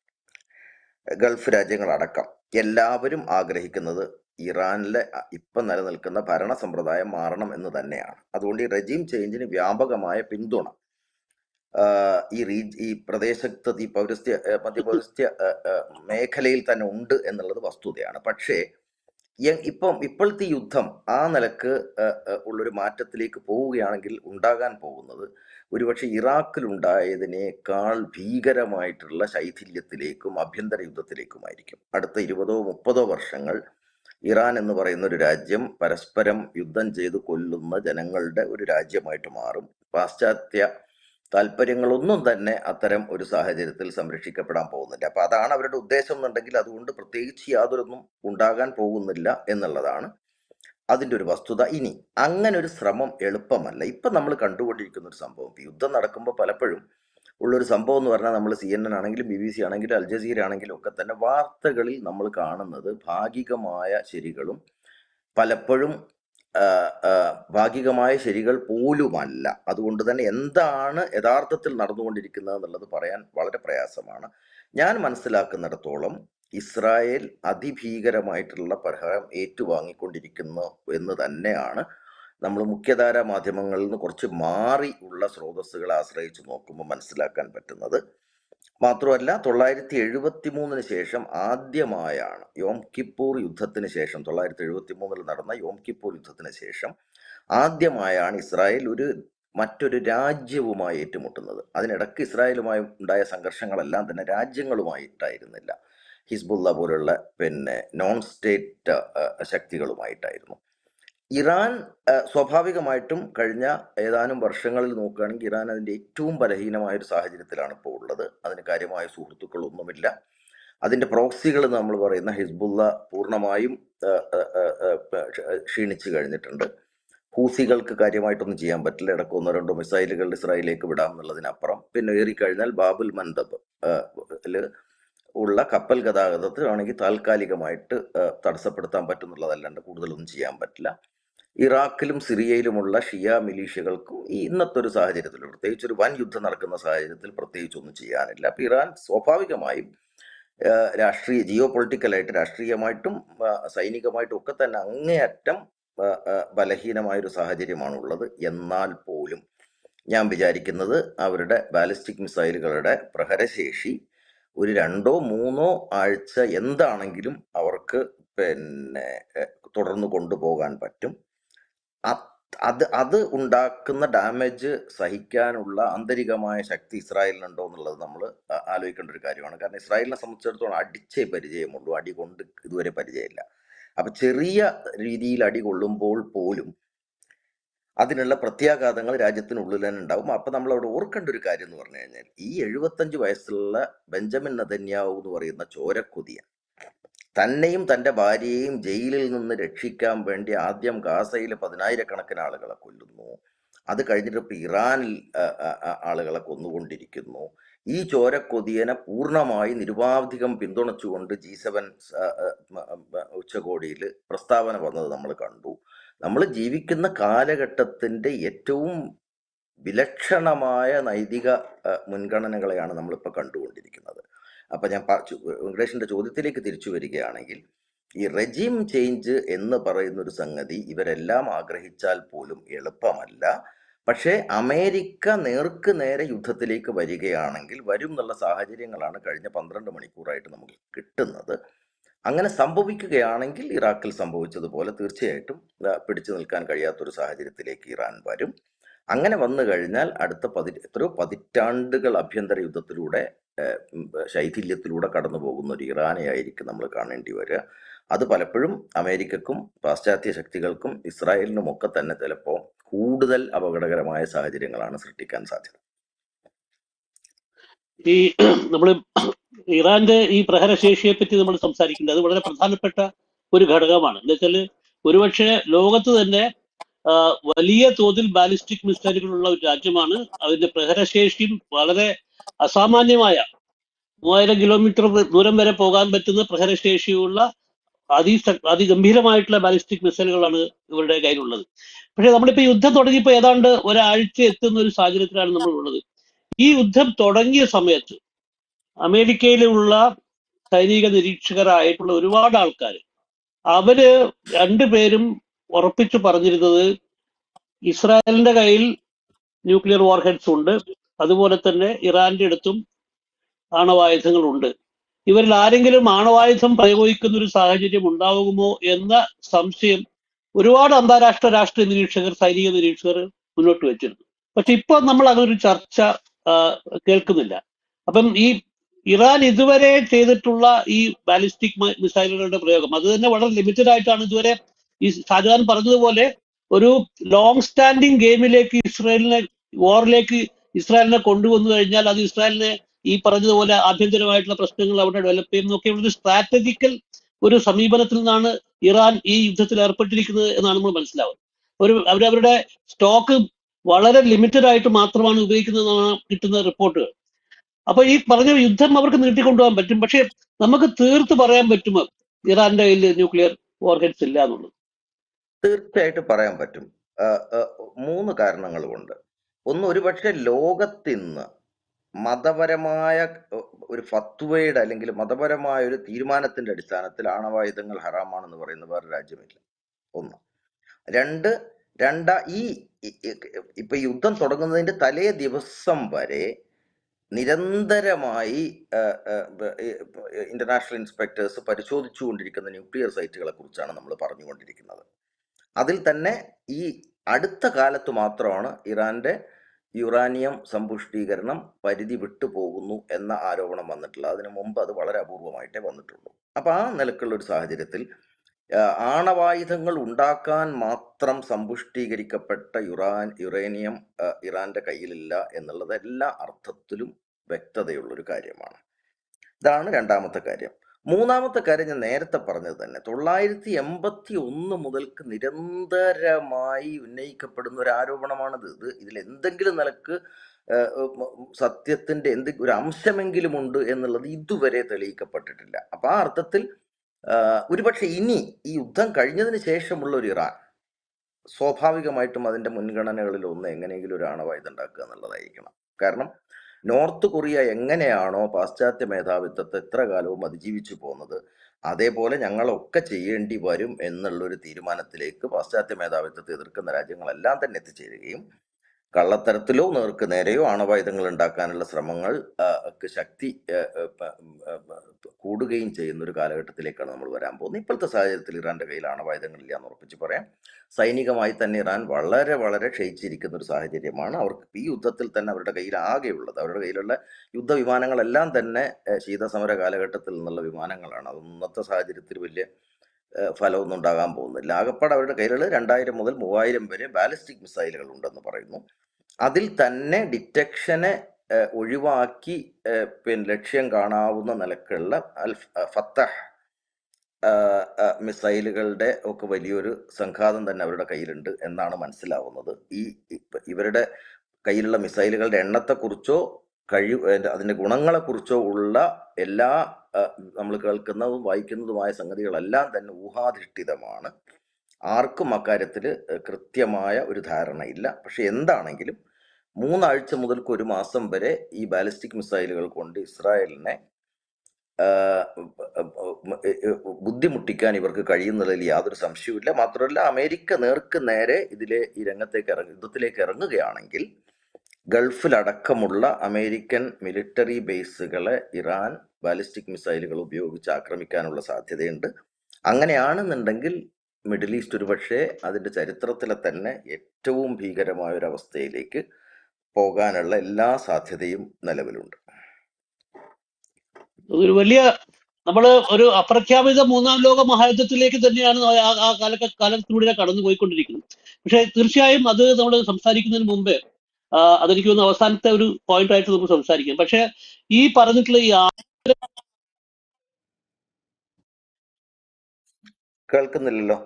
ഗൾഫ് രാജ്യങ്ങളടക്കം എല്ലാവരും ആഗ്രഹിക്കുന്നത് ഇറാനിലെ ഇപ്പം നിലനിൽക്കുന്ന ഭരണ സമ്പ്രദായം മാറണം എന്ന് തന്നെയാണ്. അതുകൊണ്ട് ഈ റെജീം ചേഞ്ചിന് വ്യാപകമായ പിന്തുണ ഈ റീ ഈ പ്രദേശത്ത് ഈ പൗരസ്ത്യ മധ്യപൗരസ്ത്യ മേഖലയിൽ തന്നെ ഉണ്ട് എന്നുള്ളത് വസ്തുതയാണ്. പക്ഷേ ഇപ്പം ഇപ്പോഴത്തെ യുദ്ധം ആ നിലയ്ക്ക് ഉള്ളൊരു മാറ്റത്തിലേക്ക് പോവുകയാണെങ്കിൽ ഉണ്ടാകാൻ പോകുന്നത് ഒരുപക്ഷെ ഇറാഖിലുണ്ടായതിനേക്കാൾ ഭീകരമായിട്ടുള്ള ശൈഥില്യത്തിലേക്കും ആഭ്യന്തര യുദ്ധത്തിലേക്കുമായിരിക്കും. അടുത്ത ഇരുപതോ മുപ്പതോ വർഷങ്ങൾ ഇറാൻ എന്ന് പറയുന്ന ഒരു രാജ്യം പരസ്പരം യുദ്ധം ചെയ്ത് കൊല്ലുന്ന ജനങ്ങളുടെ ഒരു രാജ്യമായിട്ട് മാറും. പാശ്ചാത്യ താല്പര്യങ്ങളൊന്നും തന്നെ അത്തരം ഒരു സാഹചര്യത്തിൽ സംരക്ഷിക്കപ്പെടാൻ പോകുന്നില്ല. അപ്പൊ അതാണ് അവരുടെ ഉദ്ദേശം എന്നുണ്ടെങ്കിൽ അതുകൊണ്ട് പ്രത്യേകിച്ച് യാതൊരൊന്നും ഉണ്ടാകാൻ പോകുന്നില്ല എന്നുള്ളതാണ് അതിന്റെ ഒരു വസ്തുത ഇനി. അങ്ങനെ ഒരു ശ്രമം എളുപ്പമല്ല. ഇപ്പൊ നമ്മൾ കണ്ടുകൊണ്ടിരിക്കുന്ന ഒരു സംഭവം. യുദ്ധം നടക്കുമ്പോൾ പലപ്പോഴും ഉള്ളൊരു സംഭവം എന്ന് പറഞ്ഞാൽ നമ്മൾ സി എൻ എൻ ആണെങ്കിലും ബി ബി സി ആണെങ്കിലും അൽ ജസീര ആണെങ്കിലും ഒക്കെ തന്നെ വാർത്തകളിൽ നമ്മൾ കാണുന്നത് ഭാഗികമായ ശരികളും പലപ്പോഴും ഭാഗികമായ ശരികൾ പോലുമല്ല. അതുകൊണ്ട് തന്നെ എന്താണ് യഥാർത്ഥത്തിൽ നടന്നുകൊണ്ടിരിക്കുന്നത് എന്നുള്ളത് പറയാൻ വളരെ പ്രയാസമാണ്. ഞാൻ മനസ്സിലാക്കുന്നിടത്തോളം ഇസ്രായേൽ അതിഭീകരമായിട്ടുള്ള പരിഹാരം ഏറ്റുവാങ്ങിക്കൊണ്ടിരിക്കുന്നു എന്ന് തന്നെയാണ് നമ്മൾ മുഖ്യധാരാ മാധ്യമങ്ങളിൽ നിന്ന് കുറച്ച് മാറി ഉള്ള സ്രോതസ്സുകളെ ആശ്രയിച്ച് നോക്കുമ്പോൾ മനസ്സിലാക്കാൻ പറ്റുന്നത്. മാത്രമല്ല തൊള്ളായിരത്തി എഴുപത്തി മൂന്നിന് ശേഷം ആദ്യമായാണ് യോം കിപ്പൂർ യുദ്ധത്തിന് ശേഷം തൊള്ളായിരത്തി എഴുപത്തി മൂന്നിൽ നടന്ന യോം കിപ്പൂർ യുദ്ധത്തിന് ശേഷം ആദ്യമായാണ് ഇസ്രായേൽ ഒരു മറ്റൊരു രാജ്യവുമായി ഏറ്റുമുട്ടുന്നത്. അതിനിടക്ക് ഇസ്രായേലുമായി ഉണ്ടായ സംഘർഷങ്ങളെല്ലാം തന്നെ രാജ്യങ്ങളുമായിട്ടായിരുന്നില്ല ഹിസ്ബുള്ള പോലുള്ള പിന്നെ നോൺ സ്റ്റേറ്റ് ശക്തികളുമായിട്ടായിരുന്നു. ഇറാൻ സ്വാഭാവികമായിട്ടും കഴിഞ്ഞ ഏതാനും വർഷങ്ങളിൽ നോക്കുകയാണെങ്കിൽ ഇറാൻ അതിന്റെ ഏറ്റവും ബലഹീനമായ ഒരു സാഹചര്യത്തിലാണ് ഇപ്പോൾ ഉള്ളത്. അതിന് കാര്യമായ സുഹൃത്തുക്കളൊന്നുമില്ല. അതിന്റെ പ്രോക്സികൾ നമ്മൾ പറയുന്ന ഹിസ്ബുള്ള പൂർണമായും ക്ഷീണിച്ചു കഴിഞ്ഞിട്ടുണ്ട്. ഹൂസികൾക്ക് കാര്യമായിട്ടൊന്നും ചെയ്യാൻ പറ്റില്ല. ഇടയ്ക്ക് ഒന്നോ രണ്ടോ മിസൈലുകൾ ഇസ്രായേലിലേക്ക് വിടാം എന്നുള്ളതിനപ്പുറം. പിന്നെ ഏറിക്കഴിഞ്ഞാൽ ബാബുൽ മന്ദബ് ഉള്ള കപ്പൽ ഗതാഗതത്തിൽ ആണെങ്കിൽ താൽക്കാലികമായിട്ട് തടസ്സപ്പെടുത്താൻ പറ്റുന്നുള്ളതല്ലാണ്ട് കൂടുതലൊന്നും ചെയ്യാൻ പറ്റില്ല. ഇറാഖിലും സിറിയയിലുമുള്ള ഷിയ മിലീഷ്യകൾക്കും ഇന്നത്തെ ഒരു സാഹചര്യത്തിൽ പ്രത്യേകിച്ച് ഒരു വൻ യുദ്ധം നടക്കുന്ന സാഹചര്യത്തിൽ പ്രത്യേകിച്ച് ഒന്നും ചെയ്യാനില്ല. അപ്പൊ ഇറാൻ സ്വാഭാവികമായും രാഷ്ട്രീയ ജിയോ പൊളിറ്റിക്കലായിട്ട് രാഷ്ട്രീയമായിട്ടും സൈനികമായിട്ടും ഒക്കെ തന്നെ അങ്ങേയറ്റം ബലഹീനമായൊരു സാഹചര്യമാണുള്ളത്. എന്നാൽ പോലും ഞാൻ വിചാരിക്കുന്നത് അവരുടെ ബാലിസ്റ്റിക് മിസൈലുകളുടെ പ്രഹരശേഷി ഒരു രണ്ടോ മൂന്നോ ആഴ്ച എന്താണെങ്കിലും അവർക്ക് പിന്നെ തുടർന്ന് കൊണ്ടുപോകാൻ പറ്റും. അത് അത് ഉണ്ടാക്കുന്ന ഡാമേജ് സഹിക്കാനുള്ള ആന്തരികമായ ശക്തി ഇസ്രായേലിനുണ്ടോ എന്നുള്ളത് നമ്മൾ ആലോചിക്കേണ്ട ഒരു കാര്യമാണ്. കാരണം ഇസ്രായേലിനെ സംബന്ധിച്ചിടത്തോളം അടിച്ചേ പരിചയമുള്ളൂ. അടി കൊണ്ട് ഇതുവരെ പരിചയമില്ല. അപ്പൊ ചെറിയ രീതിയിൽ അടി കൊള്ളുമ്പോൾ പോലും അതിനുള്ള പ്രത്യാഘാതങ്ങൾ രാജ്യത്തിനുള്ളിൽ തന്നെ ഉണ്ടാവും. അപ്പൊ നമ്മൾ അവിടെ ഓർക്കേണ്ട ഒരു കാര്യം എന്ന് പറഞ്ഞു കഴിഞ്ഞാൽ ഈ എഴുപത്തഞ്ച് വയസ്സുള്ള ബെഞ്ചമിൻ നദന്യാവു എന്ന് പറയുന്ന ചോരക്കൊതിയൻ തന്നെയും തന്റെ ഭാര്യയെയും ജയിലിൽ നിന്ന് രക്ഷിക്കാൻ വേണ്ടി ആദ്യം ഗാസയിലെ പതിനായിരക്കണക്കിന് ആളുകളെ കൊല്ലുന്നു. അത് കഴിഞ്ഞിട്ട് ഇപ്പം ഇറാനിൽ ആളുകളെ കൊന്നുകൊണ്ടിരിക്കുന്നു. ഈ ചോരക്കൊതിയനെ പൂർണമായി നിരുപാധികം പിന്തുണച്ചുകൊണ്ട് ജി സെവൻ ഉച്ചകോടിയിൽ പ്രസ്താവന വന്നത് നമ്മൾ കണ്ടു. നമ്മൾ ജീവിക്കുന്ന കാലഘട്ടത്തിന്റെ ഏറ്റവും വിലക്ഷണമായ നൈതിക മുൻഗണനകളെയാണ് നമ്മളിപ്പോൾ കണ്ടുകൊണ്ടിരിക്കുന്നത്. അപ്പൊ ഞാൻ വെങ്കടേഷിന്റെ ചോദ്യത്തിലേക്ക് തിരിച്ചു വരികയാണെങ്കിൽ ഈ റെജീം ചേഞ്ച് എന്ന് പറയുന്ന ഒരു സംഗതി ഇവരെല്ലാം ആഗ്രഹിച്ചാൽ പോലും എളുപ്പമല്ല. പക്ഷേ അമേരിക്ക നേർക്ക് നേരെ യുദ്ധത്തിലേക്ക് വരികയാണെങ്കിൽ വരും എന്നുള്ള സാഹചര്യങ്ങളാണ് കഴിഞ്ഞ പന്ത്രണ്ട് മണിക്കൂറായിട്ട് നമുക്ക് കിട്ടുന്നത്. അങ്ങനെ സംഭവിക്കുകയാണെങ്കിൽ ഇറാഖിൽ സംഭവിച്ചതുപോലെ തീർച്ചയായിട്ടും പിടിച്ചു നിൽക്കാൻ കഴിയാത്തൊരു സാഹചര്യത്തിലേക്ക് ഇറാൻ വരും. അങ്ങനെ വന്നു കഴിഞ്ഞാൽ അടുത്ത പതി എത്രയോ പതിറ്റാണ്ടുകൾ ആഭ്യന്തര യുദ്ധത്തിലൂടെ ശൈഥില്യത്തിലൂടെ കടന്നു പോകുന്ന ഒരു ഇറാനെയായിരിക്കും നമ്മൾ കാണേണ്ടി വരിക. അത് പലപ്പോഴും അമേരിക്കക്കും പാശ്ചാത്യ ശക്തികൾക്കും ഇസ്രായേലിനും ഒക്കെ തന്നെ ചിലപ്പോൾ കൂടുതൽ അപകടകരമായ സാഹചര്യങ്ങളാണ് സൃഷ്ടിക്കാൻ സാധ്യത. ഈ നമ്മൾ ഇറാന്റെ ഈ പ്രഹരശേഷിയെ പറ്റി നമ്മൾ സംസാരിക്കുന്നത് അത് വളരെ പ്രധാനപ്പെട്ട ഒരു ഘടകമാണ്. എന്താ വെച്ചാൽ ഒരുപക്ഷെ ലോകത്ത് തന്നെ വലിയ തോതിൽ ബാലിസ്റ്റിക് മിസൈലുകളുള്ള ഒരു രാജ്യമാണ്. അതിന്റെ പ്രഹരശേഷിയും വളരെ അസാമാന്യമായ മൂവായിരം കിലോമീറ്റർ ദൂരം വരെ പോകാൻ പറ്റുന്ന പ്രഹരശേഷിയുള്ള അതി അതിഗംഭീരമായിട്ടുള്ള ബാലിസ്റ്റിക് മിസൈലുകളാണ് ഇവരുടെ കയ്യിലുള്ളത്. പക്ഷെ നമ്മളിപ്പോ യുദ്ധം തുടങ്ങിയപ്പോൾ ഏതാണ്ട് ഒരാഴ്ച എത്തുന്ന ഒരു സാഹചര്യത്തിലാണ് നമ്മൾ ഉള്ളത് ഈ യുദ്ധം തുടങ്ങിയ സമയത്ത് അമേരിക്കയിലുള്ള സൈനിക നിരീക്ഷകരായിട്ടുള്ള ഒരുപാട് ആൾക്കാർ അവർ രണ്ടുപേരും ഉറപ്പിച്ചു പറഞ്ഞിരുന്നത് ഇസ്രായേലിന്റെ കയ്യിൽ ന്യൂക്ലിയർ വാർഹെഡ്സ് ഉണ്ട്. അതുപോലെ തന്നെ ഇറാന്റെ അടുത്തും ആണവായുധങ്ങളുണ്ട്. ഇവരിൽ ആരെങ്കിലും ആണവായുധം പ്രയോഗിക്കുന്ന ഒരു സാഹചര്യം ഉണ്ടാകുമോ എന്ന സംശയം ഒരുപാട് അന്താരാഷ്ട്ര രാഷ്ട്രീയ നിരീക്ഷകർ സൈനിക നിരീക്ഷകർ മുന്നോട്ട് വെച്ചിരുന്നു. പക്ഷെ ഇപ്പോൾ നമ്മൾ അതൊരു ചർച്ച കേൾക്കുന്നില്ല. അപ്പം ഈ ഇറാൻ ഇതുവരെ ചെയ്തിട്ടുള്ള ഈ ബാലിസ്റ്റിക് മിസൈലുകളുടെ പ്രയോഗം അത് തന്നെ വളരെ ലിമിറ്റഡ് ആയിട്ടാണ് ഇതുവരെ ഈ ഷാജഹാൻ പറഞ്ഞതുപോലെ ഒരു ലോങ് സ്റ്റാൻഡിങ് ഗെയിമിലേക്ക് ഇസ്രയേലിനെ വാറിലേക്ക് ഇസ്രായേലിനെ കൊണ്ടുവന്നു കഴിഞ്ഞാൽ അത് ഇസ്രായേലിനെ ഈ പറഞ്ഞതുപോലെ ആഭ്യന്തരമായിട്ടുള്ള പ്രശ്നങ്ങൾ അവിടെ ഡെവലപ്പ് ചെയ്യുന്നതൊക്കെ ഒരു സ്ട്രാറ്റജിക്കൽ ഒരു സമീപനത്തിൽ നിന്നാണ് ഇറാൻ ഈ യുദ്ധത്തിൽ ഏർപ്പെട്ടിരിക്കുന്നത് എന്നാണ് നമ്മൾ മനസ്സിലാവുന്നത്. ഒരു അവരവരുടെ സ്റ്റോക്ക് വളരെ ലിമിറ്റഡ് ആയിട്ട് മാത്രമാണ് ഉപയോഗിക്കുന്നതെന്നാണ് കിട്ടുന്ന റിപ്പോർട്ടുകൾ അപ്പൊ ഈ പറഞ്ഞ യുദ്ധം അവർക്ക് നീട്ടിക്കൊണ്ടുപോകാൻ പറ്റും. പക്ഷെ നമുക്ക് തീർത്ത് പറയാൻ പറ്റുമോ ഇറാന്റെ കയ്യിൽ ന്യൂക്ലിയർ വോർഹെഡ്സ് ഇല്ല എന്നുള്ളത്? തീർച്ചയായിട്ടും പറയാൻ പറ്റും. മൂന്ന് കാരണങ്ങൾ ഒന്ന് ഒരുപക്ഷെ ലോകത്തിന്ന് മതപരമായ ഒരു ഫത്വയുടെ അല്ലെങ്കിൽ മതപരമായ ഒരു തീരുമാനത്തിന്റെ അടിസ്ഥാനത്തിൽ ആണവായുധങ്ങൾ ഹറാമാണെന്ന് പറയുന്ന വേറെ രാജ്യമില്ല. ഒന്ന്. രണ്ട് രണ്ട ഈ ഇപ്പൊ യുദ്ധം തുടങ്ങുന്നതിന്റെ തലേ ദിവസം വരെ നിരന്തരമായി ഇന്റർനാഷണൽ ഇൻസ്പെക്ടേഴ്സ് പരിശോധിച്ചുകൊണ്ടിരിക്കുന്ന ന്യൂക്ലിയർ സൈറ്റുകളെ കുറിച്ചാണ് നമ്മൾ പറഞ്ഞുകൊണ്ടിരിക്കുന്നത്. അതിൽ തന്നെ ഈ അടുത്ത കാലത്ത് മാത്രമാണ് ഇറാന്റെ യുറാനിയം സമ്പുഷ്ടീകരണം പരിധി വിട്ടു പോകുന്നു എന്ന ആരോപണം വന്നിട്ടുള്ളത് അതിനു മുമ്പ് അത് വളരെ അപൂർവമായിട്ടേ വന്നിട്ടുള്ളൂ. അപ്പൊ ആ നിലക്കുള്ള ഒരു സാഹചര്യത്തിൽ ആണവായുധങ്ങൾ ഉണ്ടാക്കാൻ മാത്രം സമ്പുഷ്ടീകരിക്കപ്പെട്ട യുറാൻ യുറേനിയം ഇറാന്റെ കയ്യിലില്ല എന്നുള്ളത് എല്ലാ അർത്ഥത്തിലും വ്യക്തതയുള്ള ഒരു കാര്യമാണ്. ഇതാണ് രണ്ടാമത്തെ കാര്യം. മൂന്നാമത്തെ കാര്യം ഞാൻ നേരത്തെ പറഞ്ഞത് തന്നെ. തൊള്ളായിരത്തി എൺപത്തി ഒന്ന് മുതൽക്ക് നിരന്തരമായി ഉന്നയിക്കപ്പെടുന്ന ഒരു ആരോപണമാണിത്. ഇത് ഇതിൽ എന്തെങ്കിലും നിലയ്ക്ക് സത്യത്തിന്റെ എന്ത് ഒരു അംശമെങ്കിലും ഉണ്ട് എന്നുള്ളത് ഇതുവരെ തെളിയിക്കപ്പെട്ടിട്ടില്ല. അപ്പൊ ആ അർത്ഥത്തിൽ ഒരുപക്ഷെ ഇനി ഈ യുദ്ധം കഴിഞ്ഞതിന് ശേഷമുള്ള ഒരു ഇറാൻ സ്വാഭാവികമായിട്ടും അതിന്റെ മുൻഗണനകളിൽ ഒന്ന് എങ്ങനെയെങ്കിലും ഒരു ആണവായുധം ഉണ്ടാക്കുക എന്നുള്ളതായിരിക്കണം. കാരണം നോർത്ത് കൊറിയ എങ്ങനെയാണോ പാശ്ചാത്യ മേധാവിത്വത്തെ എത്ര കാലവും അതിജീവിച്ചു പോകുന്നത് അതേപോലെ ഞങ്ങളൊക്കെ ചെയ്യേണ്ടി വരും എന്നുള്ളൊരു തീരുമാനത്തിലേക്ക് പാശ്ചാത്യ മേധാവിത്വത്തെ എതിർക്കുന്ന രാജ്യങ്ങളെല്ലാം തന്നെ എത്തിച്ചേരുകയും കള്ളത്തരത്തിലോ നേർക്ക് നേരെയോ ആണവായുധങ്ങൾ ഉണ്ടാക്കാനുള്ള ശ്രമങ്ങൾ ശക്തി കൂടുകയും ചെയ്യുന്ന ഒരു കാലഘട്ടത്തിലേക്കാണ് നമ്മൾ വരാൻ പോകുന്നത്. ഇപ്പോഴത്തെ സാഹചര്യത്തിൽ ഇറാന്റെ കയ്യിൽ ആണവായുധങ്ങളില്ല എന്ന് ഉറപ്പിച്ച് പറയാം. സൈനികമായി തന്നെ ഇറാൻ വളരെ വളരെ ക്ഷയിച്ചിരിക്കുന്ന ഒരു സാഹചര്യമാണ്. അവർക്ക് ഈ യുദ്ധത്തിൽ തന്നെ അവരുടെ കയ്യിൽ ആകെയുള്ളത്. അവരുടെ കയ്യിലുള്ള യുദ്ധവിമാനങ്ങളെല്ലാം തന്നെ ശീതസമര കാലഘട്ടത്തിൽ നിന്നുള്ള വിമാനങ്ങളാണ്. അത് ഇന്നത്തെ സാഹചര്യത്തിൽ വലിയ ഫലമൊന്നും ഉണ്ടാകാൻ പോകുന്നില്ല. ആകപ്പാട് അവരുടെ കയ്യിൽ രണ്ടായിരം മുതൽ മൂവായിരം വരെ ബാലിസ്റ്റിക് മിസൈലുകൾ ഉണ്ടെന്ന് പറയുന്നു. അതിൽ തന്നെ ഡിറ്റക്ഷനെ ഒഴിവാക്കി പിന്നെ ലക്ഷ്യം കാണാവുന്ന നിലക്കുള്ള അൽ ഫത്തഹ് മിസൈലുകളുടെ ഒക്കെ വലിയൊരു സംഘാതം തന്നെ അവരുടെ കയ്യിലുണ്ട് എന്നാണ് മനസ്സിലാവുന്നത്. ഈ ഇവരുടെ കയ്യിലുള്ള മിസൈലുകളുടെ എണ്ണത്തെക്കുറിച്ചോ കഴിവ് അതിന്റെ ഗുണങ്ങളെക്കുറിച്ചോ ഉള്ള എല്ലാ നമ്മൾ കേൾക്കുന്നതും വായിക്കുന്നതുമായ സംഗതികളെല്ലാം തന്നെ ഊഹാധിഷ്ഠിതമാണ്. ആർക്കും അക്കാര്യത്തിൽ കൃത്യമായ ഒരു ധാരണയില്ല. പക്ഷെ എന്താണെങ്കിലും മൂന്നാഴ്ച മുതൽക്ക് ഒരു മാസം വരെ ഈ ബാലിസ്റ്റിക് മിസൈലുകൾ കൊണ്ട് ഇസ്രായേലിനെ ബുദ്ധിമുട്ടിക്കാൻ ഇവർക്ക് കഴിയുന്നതിൽ യാതൊരു സംശയവുമില്ല. മാത്രമല്ല അമേരിക്ക നേർക്ക് നേരെ ഇതിലെ ഈ രംഗത്തേക്ക് ഇറങ്ങി യുദ്ധത്തിലേക്ക് ഇറങ്ങുകയാണെങ്കിൽ ഗൾഫിലടക്കമുള്ള അമേരിക്കൻ മിലിറ്ററി ബേസുകളെ ഇറാൻ ബാലിസ്റ്റിക് മിസൈലുകൾ ഉപയോഗിച്ച് ആക്രമിക്കാനുള്ള സാധ്യതയുണ്ട്. അങ്ങനെയാണെന്നുണ്ടെങ്കിൽ മിഡിൽ ഈസ്റ്റ് ഒരുപക്ഷെ അതിന്റെ ചരിത്രത്തിലെ തന്നെ ഏറ്റവും ഭീകരമായ ഒരു അവസ്ഥയിലേക്ക് പോകാനുള്ള എല്ലാ സാധ്യതയും നിലവിലുണ്ട്. ഒരു വലിയ നമ്മൾ ഒരു അപ്രഖ്യാപിത മൂന്നാം ലോക മഹായുദ്ധത്തിലേക്ക് തന്നെയാണ് ആ കാല കാലത്തിലൂടെ കടന്നു പോയിക്കൊണ്ടിരിക്കുന്നത് പക്ഷെ തീർച്ചയായും അത് നമ്മൾ സംസാരിക്കുന്നതിന് മുമ്പേ അതെനിക്ക് തോന്നുന്നു അവസാനത്തെ ഒരു പോയിന്റ് ആയിട്ട് നമുക്ക് സംസാരിക്കാം. പക്ഷെ ഈ പറഞ്ഞിട്ടുള്ള ഈ കേൾക്കുന്നില്ലല്ലോ.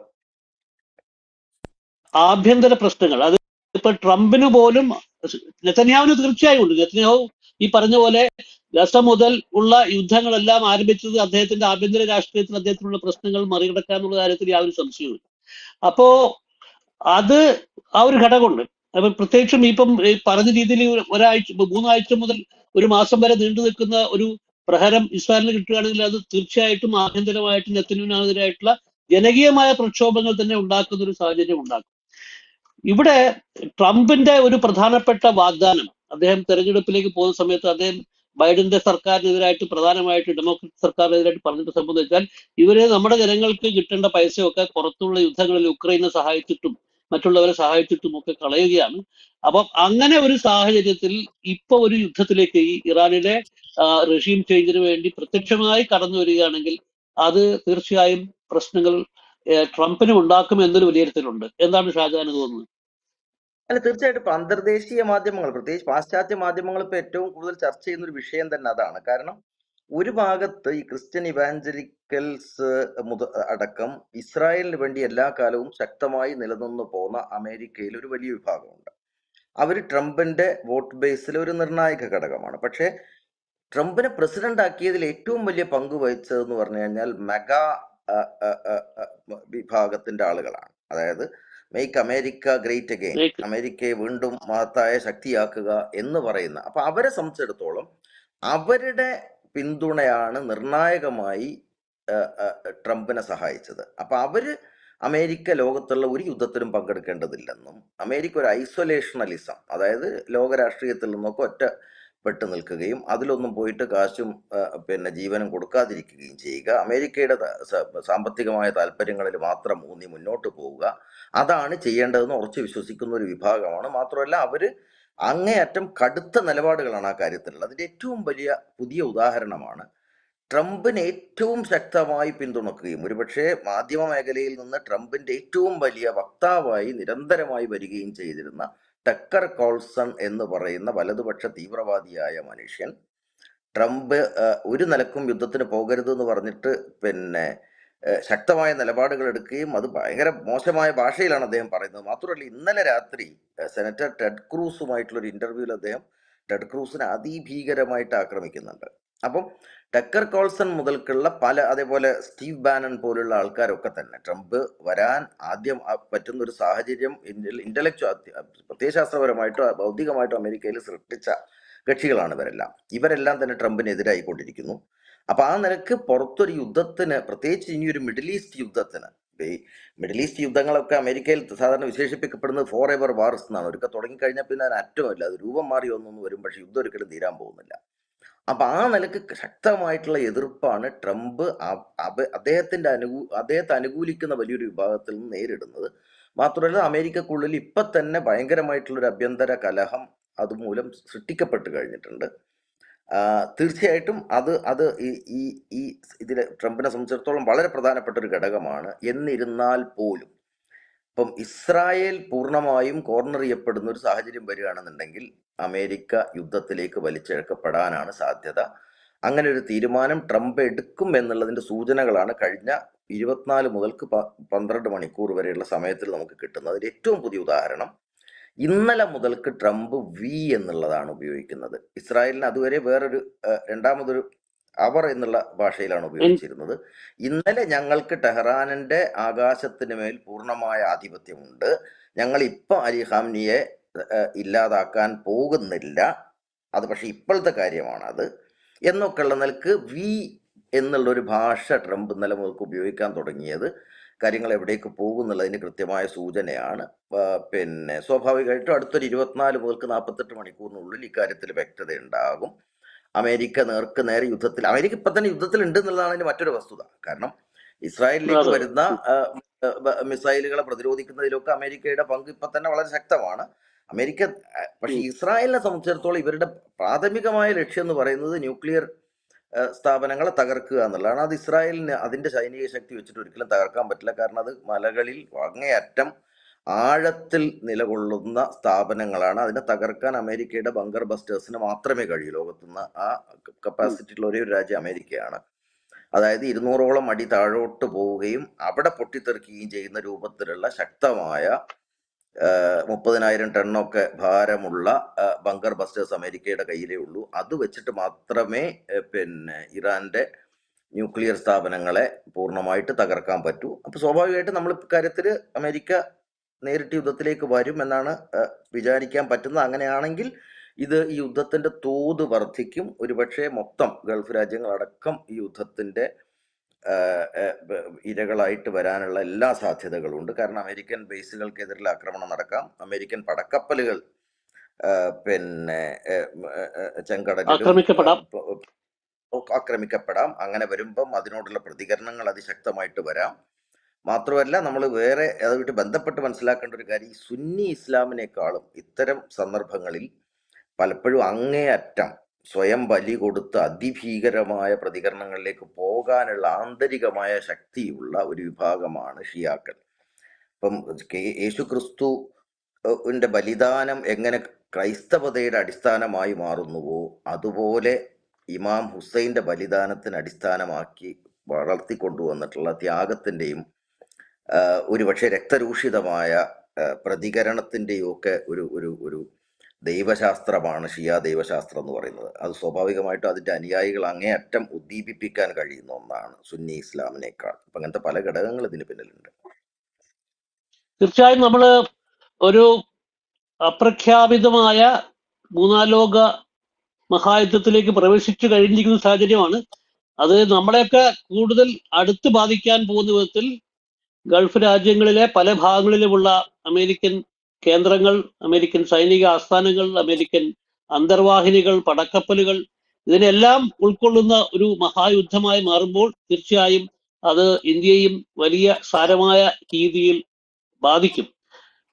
ആഭ്യന്തര പ്രശ്നങ്ങൾ. അത് ഇപ്പൊ ട്രംപിന് പോലും നെതന്യാവിന് തീർച്ചയായും ഉണ്ട്. നെതന്യാഹു ഈ പറഞ്ഞ പോലെ ഗസ മുതൽ ഉള്ള യുദ്ധങ്ങളെല്ലാം ആരംഭിച്ചത് അദ്ദേഹത്തിന്റെ ആഭ്യന്തര രാഷ്ട്രീയത്തിൽ അദ്ദേഹത്തിനുള്ള പ്രശ്നങ്ങൾ മറികടക്കുക എന്നുള്ള കാര്യത്തിൽ യാതൊരു സംശയവും അപ്പോ അത് ആ ഒരു ഘടകമുണ്ട്. അപ്പൊ പ്രത്യേകിച്ചും ഇപ്പം പറഞ്ഞ രീതിയിൽ ഒരു- ഒരാഴ്ച മൂന്നാഴ്ച മുതൽ ഒരു മാസം വരെ നീണ്ടു നിൽക്കുന്ന ഒരു പ്രഹരം ഇസ്രായേലിന് കിട്ടുകയാണെങ്കിൽ അത് തീർച്ചയായിട്ടും ആഭ്യന്തരമായിട്ട് നെത്തനുവിനെതിരായിട്ടുള്ള ജനകീയമായ പ്രക്ഷോഭങ്ങൾ തന്നെ ഉണ്ടാക്കുന്ന ഒരു സാഹചര്യം ഉണ്ടാക്കും. ഇവിടെ ട്രംപിന്റെ ഒരു പ്രധാനപ്പെട്ട വാഗ്ദാനം അദ്ദേഹം തെരഞ്ഞെടുപ്പിലേക്ക് പോകുന്ന സമയത്ത് അദ്ദേഹം ബൈഡന്റെ സർക്കാരിനെതിരായിട്ട് പ്രധാനമായിട്ട് ഡെമോക്രാറ്റ് സർക്കാരിനെതിരായിട്ട് പറഞ്ഞിട്ട് സംബന്ധിച്ചാൽ ഇവർ നമ്മുടെ ജനങ്ങൾക്ക് കിട്ടേണ്ട പൈസയൊക്കെ പുറത്തുള്ള യുദ്ധങ്ങളിൽ ഉക്രൈനെ സഹായിച്ചിട്ടും മറ്റുള്ളവരെ സഹായിച്ചിട്ടും ഒക്കെ കളയുകയാണ്. അപ്പം അങ്ങനെ ഒരു സാഹചര്യത്തിൽ ഇപ്പൊ ഒരു യുദ്ധത്തിലേക്ക് ഈ ഇറാനിലെ റഷീം ചേഞ്ചിന് വേണ്ടി പ്രത്യക്ഷമായി കടന്നു വരികയാണെങ്കിൽ അത് തീർച്ചയായും പ്രശ്നങ്ങൾ ട്രംപിനും ഉണ്ടാക്കും എന്നൊരു വിലയിരുത്തലുണ്ട് എന്താണ് ഷാജാന് തോന്നുന്നത്? അല്ല തീർച്ചയായിട്ടും ഇപ്പൊ അന്തർദേശീയ മാധ്യമങ്ങൾ പ്രത്യേകിച്ച് പാശ്ചാത്യ മാധ്യമങ്ങൾ ഇപ്പൊ ഏറ്റവും കൂടുതൽ ചർച്ച ചെയ്യുന്ന ഒരു വിഷയം തന്നെ അതാണ്. കാരണം ഒരു ഭാഗത്ത് ഈ ക്രിസ്ത്യൻ ഇവാഞ്ചലിക്കൽസ് മുത അടക്കം ഇസ്രായേലിന് വേണ്ടി എല്ലാ കാലവും ശക്തമായി നിലനിന്നു പോന്ന അമേരിക്കയിൽ ഒരു വലിയ വിഭാഗമുണ്ട്. അവർ ട്രംപിന്റെ വോട്ട് ബേസിൽ ഒരു നിർണായക ഘടകമാണ്. പക്ഷേ ട്രംപിനെ പ്രസിഡന്റ് ആക്കിയതിൽ ഏറ്റവും വലിയ പങ്ക് വഹിച്ചതെന്ന് പറഞ്ഞു കഴിഞ്ഞാൽ മെഗാ വിഭാഗത്തിന്റെ ആളുകളാണ്. അതായത് മേക്ക് അമേരിക്ക ഗ്രേറ്റ് അഗെയിൻ അമേരിക്കയെ വീണ്ടും മഹത്തായ ശക്തിയാക്കുക എന്ന് പറയുന്ന. അപ്പൊ അവരെ സംബന്ധിച്ചിടത്തോളം അവരുടെ പിന്തുണയാണ് നിർണായകമായി ട്രംപിനെ സഹായിച്ചത്. അപ്പൊ അവർ അമേരിക്ക ലോകത്തുള്ള ഒരു യുദ്ധത്തിലും പങ്കെടുക്കേണ്ടതില്ലെന്നും അമേരിക്ക ഒരു ഐസൊലേഷണലിസം അതായത് ലോകരാഷ്ട്രീയത്തിൽ രാഷ്ട്രീയത്തിൽ നിന്നൊക്കെ ഒറ്റപ്പെട്ട് നിൽക്കുകയും അതിലൊന്നും പോയിട്ട് കാശും പിന്നെ ജീവനും കൊടുക്കാതിരിക്കുകയും ചെയ്യുക അമേരിക്കയുടെ സാമ്പത്തികമായ താല്പര്യങ്ങളിൽ മാത്രം ഊന്നി മുന്നോട്ട് പോവുക അതാണ് ചെയ്യേണ്ടതെന്ന് ഉറച്ചു വിശ്വസിക്കുന്ന ഒരു വിഭാഗമാണ്. മാത്രമല്ല അവർ അങ്ങേയറ്റം കടുത്ത നിലപാടുകളാണ് ആ കാര്യത്തിലുള്ളത്. അതിന്റെ ഏറ്റവും വലിയ പുതിയ ഉദാഹരണമാണ് ട്രംപിനെ ഏറ്റവും ശക്തമായി പിന്തുണക്കുകയും ഒരുപക്ഷെ മാധ്യമ മേഖലയിൽ നിന്ന് ട്രംപിന്റെ ഏറ്റവും വലിയ വക്താവായി നിരന്തരമായി വരികയും ചെയ്തിരുന്ന ടക്കർ കോൾസൺ എന്ന് പറയുന്ന വലതുപക്ഷ തീവ്രവാദിയായ മനുഷ്യൻ ട്രംപ് ഒരു നിലക്കും യുദ്ധത്തിന് പോകരുത് എന്ന് പറഞ്ഞിട്ട് പിന്നെ ശക്തമായ നിലപാടുകൾ എടുക്കുകയും അത് ഭയങ്കര മോശമായ ഭാഷയിലാണ് അദ്ദേഹം പറയുന്നത്. മാത്രമല്ല ഇന്നലെ രാത്രി സെനറ്റർ ടെഡ് ക്രൂസുമായിട്ടുള്ള ഒരു ഇന്റർവ്യൂവിൽ അദ്ദേഹം ടെഡ് ക്രൂസിനെ അതിഭീകരമായിട്ട് ആക്രമിക്കുന്നുണ്ട്. അപ്പം ടക്കർ കോൾസൺ മുതൽക്കുള്ള പല അതേപോലെ സ്റ്റീവ് ബാനൻ പോലുള്ള ആൾക്കാരൊക്കെ തന്നെ ട്രംപ് വരാൻ ആദ്യം പറ്റുന്ന ഒരു സാഹചര്യം ഇന്റലക്ച്വൽ പ്രത്യയശാസ്ത്രപരമായിട്ടോ ബൗദ്ധികമായിട്ടോ അമേരിക്കയിൽ സൃഷ്ടിച്ച കക്ഷികളാണ് ഇവരെല്ലാം. ഇവരെല്ലാം തന്നെ ട്രംപിനെതിരായിക്കൊണ്ടിരിക്കുന്നു. അപ്പൊ ആ നിലയ്ക്ക് പുറത്തൊരു യുദ്ധത്തിന് പ്രത്യേകിച്ച് ഇനി ഒരു മിഡിൽ ഈസ്റ്റ് യുദ്ധത്തിന് ഈ മിഡിൽ ഈസ്റ്റ് യുദ്ധങ്ങളൊക്കെ അമേരിക്കയിൽ സാധാരണ വിശേഷിപ്പിക്കപ്പെടുന്നത് ഫോർ എവർ വാർസ് എന്നാണ്. ഒരിക്കൽ തുടങ്ങിക്കഴിഞ്ഞാൽ പിന്നെ അതിന് അറ്റമില്ല അത് രൂപം മാറി ഒന്നൊന്നും വരും. പക്ഷെ യുദ്ധം ഒരിക്കലും തീരാൻ പോകുന്നില്ല. അപ്പൊ ആ നിലയ്ക്ക് ശക്തമായിട്ടുള്ള എതിർപ്പാണ് ട്രംപ് അദ്ദേഹത്തിന്റെ അനുകൂ അദ്ദേഹത്തെ അനുകൂലിക്കുന്ന വലിയൊരു വിഭാഗത്തിൽ നിന്ന് നേരിടുന്നത്. മാത്രമല്ല അമേരിക്കക്കുള്ളിൽ ഇപ്പൊ തന്നെ ഭയങ്കരമായിട്ടുള്ള ഒരു അഭ്യന്തര കലഹം അതുമൂലം സൃഷ്ടിക്കപ്പെട്ട് കഴിഞ്ഞിട്ടുണ്ട്. തീർച്ചയായിട്ടും അത് അത് ഈ ഈ ഇതിലെ ട്രംപിനെ സംബന്ധിച്ചിടത്തോളം വളരെ പ്രധാനപ്പെട്ട ഒരു ഘടകമാണ്. എന്നിരുന്നാൽ പോലും ഇപ്പം ഇസ്രായേൽ പൂർണമായും കോർണർ ചെയ്യപ്പെടുന്ന ഒരു സാഹചര്യം വരികയാണെന്നുണ്ടെങ്കിൽ അമേരിക്ക യുദ്ധത്തിലേക്ക് വലിച്ചിഴക്കപ്പെടാനാണ് സാധ്യത. അങ്ങനെ ഒരു തീരുമാനം ട്രംപ് എടുക്കും എന്നുള്ളതിന്റെ സൂചനകളാണ് കഴിഞ്ഞ ഇരുപത്തിനാല് മുതൽക്ക് പന്ത്രണ്ട് മണിക്കൂർ വരെയുള്ള സമയത്തിൽ നമുക്ക് കിട്ടുന്നത്. ഏറ്റവും പുതിയ ഉദാഹരണം ഇന്നലെ മുതൽക്ക് ട്രംപ് വി എന്നുള്ളതാണ് ഉപയോഗിക്കുന്നത്. ഇസ്രായേലിന് അതുവരെ വേറൊരു രണ്ടാമതൊരു അവർ എന്നുള്ള ഭാഷയിലാണ് ഉപയോഗിച്ചിരുന്നത്. ഇന്നലെ ഞങ്ങൾക്ക് ടെഹ്റാനിന്റെ ആകാശത്തിന് മേൽ പൂർണമായ ആധിപത്യമുണ്ട്. ഞങ്ങൾ ഇപ്പൊ അലി ഹാംനിയെ ഇല്ലാതാക്കാൻ പോകുന്നില്ല. അത് പക്ഷെ ഇപ്പോഴത്തെ കാര്യമാണ് അത്. എന്നൊക്കെയുള്ള നിലയ്ക്ക് വി എന്നുള്ള ഒരു ഭാഷ ട്രംപ് ഇന്നലെ മുതൽക്ക് ഉപയോഗിക്കാൻ തുടങ്ങിയത്. കാര്യങ്ങൾ എവിടേക്ക് പോകും എന്നുള്ളതിന് കൃത്യമായ സൂചനയാണ്. പിന്നെ സ്വാഭാവികമായിട്ടും അടുത്തൊരു ഇരുപത്തിനാല് മുതൽക്ക് നാൽപ്പത്തെട്ട് മണിക്കൂറിനുള്ളിൽ ഇക്കാര്യത്തിൽ വ്യക്തത ഉണ്ടാകും. അമേരിക്ക നേർക്ക് നേരെ യുദ്ധത്തിൽ അമേരിക്ക ഇപ്പൊ തന്നെ യുദ്ധത്തിൽ ഉണ്ട് എന്നുള്ളതാണ് അതിന്റെ മറ്റൊരു വസ്തുത. കാരണം ഇസ്രായേലിലേക്ക് വരുന്ന മിസൈലുകളെ പ്രതിരോധിക്കുന്നതിലൊക്കെ അമേരിക്കയുടെ പങ്ക് ഇപ്പൊ തന്നെ വളരെ ശക്തമാണ്. അമേരിക്ക പക്ഷേ. ഇസ്രായേലിനെ സംബന്ധിച്ചിടത്തോളം ഇവരുടെ പ്രാഥമികമായ ലക്ഷ്യം എന്ന് പറയുന്നത് ന്യൂക്ലിയർ സ്ഥാപനങ്ങളെ തകർക്കുക എന്നുള്ളതാണ്. അത് ഇസ്രായേലിന് അതിന്റെ സൈനിക ശക്തി വെച്ചിട്ട് ഒരിക്കലും തകർക്കാൻ പറ്റില്ല. കാരണം അത് മലകളിൽ അങ്ങേയറ്റം ആഴത്തിൽ നിലകൊള്ളുന്ന സ്ഥാപനങ്ങളാണ്. അതിനെ തകർക്കാൻ അമേരിക്കയുടെ ബങ്കർ ബസ്റ്റേഴ്സിന് മാത്രമേ കഴിയൂ. ലോകത്തുനിന്ന് ആ കപ്പാസിറ്റി ഉള്ള ഒരേ ഒരു രാജ്യം അമേരിക്കയാണ്. അതായത് ഇരുന്നൂറോളം അടി താഴോട്ട് പോവുകയും അവിടെ പൊട്ടിത്തെറിക്കുകയും ചെയ്യുന്ന രൂപത്തിലുള്ള ശക്തമായ മുപ്പതിനായിരം ടണ്ണൊക്കെ ഭാരമുള്ള ബങ്കർ ബസ്റ്റേഴ്സ് അമേരിക്കയുടെ കയ്യിലേ ഉള്ളൂ. അത് വെച്ചിട്ട് മാത്രമേ പിന്നെ ഇറാന്റെ ന്യൂക്ലിയർ സ്ഥാപനങ്ങളെ പൂർണമായിട്ട് തകർക്കാൻ പറ്റൂ. അപ്പൊ സ്വാഭാവികമായിട്ട് നമ്മൾ ഇക്കാര്യത്തിൽ അമേരിക്ക നേരിട്ട് യുദ്ധത്തിലേക്ക് വരും എന്നാണ് വിചാരിക്കാൻ പറ്റുന്നത്. അങ്ങനെയാണെങ്കിൽ ഇത് ഈ യുദ്ധത്തിന്റെ തോത് വർദ്ധിക്കും. ഒരുപക്ഷെ മൊത്തം ഗൾഫ് രാജ്യങ്ങളടക്കം ഈ യുദ്ധത്തിന്റെ ഇരകളായിട്ട് വരാനുള്ള എല്ലാ സാധ്യതകളും ഉണ്ട് കാരണം അമേരിക്കൻ ബേസുകൾക്കെതിരെ ആക്രമണം നടക്കാം. അമേരിക്കൻ പടക്കപ്പലുകൾ പിന്നെ ചെങ്കടലിലും ആക്രമിക്കപ്പെടാം. അങ്ങനെ വരുമ്പം അതിനോടുള്ള പ്രതികരണങ്ങൾ അതിശക്തമായിട്ട് വരാം. മാത്രമല്ല നമ്മൾ വേറെ അതുമായിട്ട് ബന്ധപ്പെട്ട് മനസ്സിലാക്കേണ്ട ഒരു കാര്യം ഈ സുന്നി ഇസ്ലാമിനേക്കാളും ഇത്തരം സന്ദർഭങ്ങളിൽ പലപ്പോഴും അങ്ങേയറ്റം സ്വയം ബലി കൊടുത്ത് അതിഭീകരമായ പ്രതികരണങ്ങളിലേക്ക് പോകാനുള്ള ആന്തരികമായ ശക്തിയുള്ള ഒരു വിഭാഗമാണ് ഷിയാക്കൾ. ഇപ്പം യേശു ക്രിസ്തു ബലിദാനം എങ്ങനെ ക്രൈസ്തവതയുടെ അടിസ്ഥാനമായി മാറുന്നുവോ അതുപോലെ ഇമാം ഹുസൈന്റെ ബലിദാനത്തിന് അടിസ്ഥാനമാക്കി വളർത്തിക്കൊണ്ടുവന്നിട്ടുള്ള ത്യാഗത്തിന്റെയും ഒരു പക്ഷേ രക്തരൂഷിതമായ പ്രതികരണത്തിന്റെയും ഒക്കെ ഒരു ഒരു ഒരു ദൈവശാസ്ത്രമാണ് ഷിയ ദൈവശാസ്ത്രം എന്ന് പറയുന്നത്. അത് സ്വാഭാവികമായിട്ടും അതിന്റെ അനുയായികൾ അങ്ങേയറ്റം ഉദ്ദീപിപ്പിക്കാൻ കഴിയുന്ന ഒന്നാണ് സുന്നി ഇസ്ലാമിനേക്കാൾ. അപ്പൊ അങ്ങനത്തെ പല ഘടകങ്ങൾ ഇതിന് പിന്നിലുണ്ട്. തീർച്ചയായും നമ്മൾ ഒരു അപ്രഖ്യാപിതമായ മൂന്നാലോക മഹായുദ്ധത്തിലേക്ക് പ്രവേശിച്ചു കഴിഞ്ഞിരിക്കുന്ന സാഹചര്യമാണ്. അത് നമ്മളെയൊക്കെ കൂടുതൽ അടുത്ത് ബാധിക്കാൻ പോകുന്ന വിധത്തിൽ ഗൾഫ് രാജ്യങ്ങളിലെ പല ഭാഗങ്ങളിലുമുള്ള അമേരിക്കൻ കേന്ദ്രങ്ങൾ അമേരിക്കൻ സൈനിക ആസ്ഥാനങ്ങൾ അമേരിക്കൻ അന്തർവാഹിനികൾ പടക്കപ്പലുകൾ ഇതിനെല്ലാം ഉൾക്കൊള്ളുന്ന ഒരു മഹായുദ്ധമായി മാറുമ്പോൾ തീർച്ചയായും അത് ഇന്ത്യയും വലിയ സാരമായ രീതിയിൽ ബാധിക്കും.